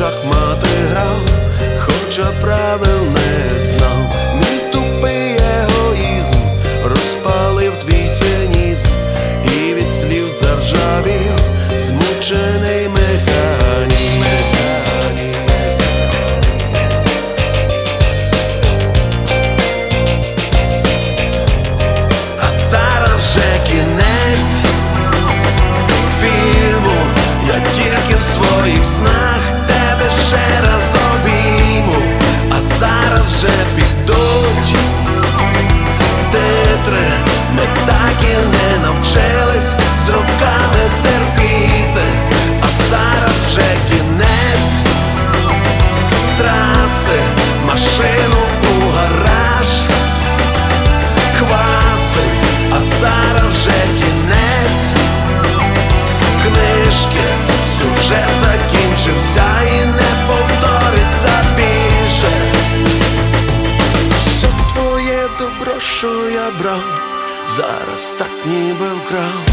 Богом що я брав, зараз так ніби вкрав,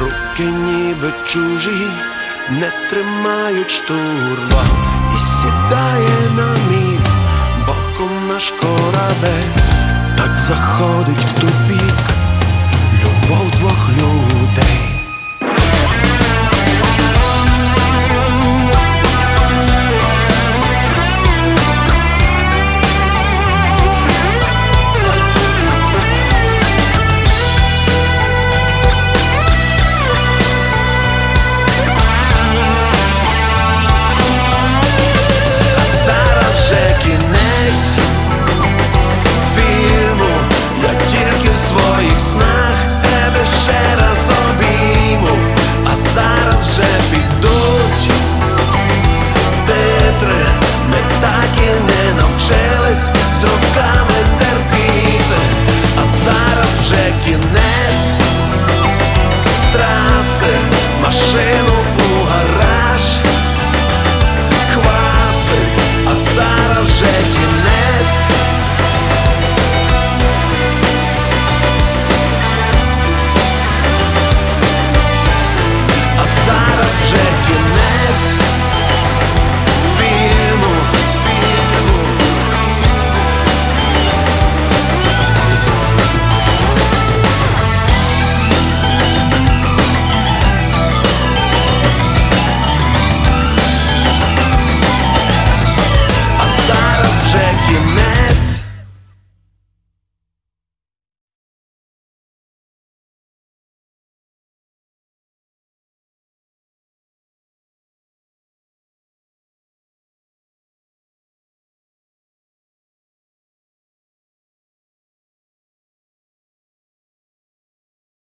руки ніби чужі, не тримають штурва і сідає на мій боком наш корабель, так заходить в тупік любов двох людей. шелест з руками.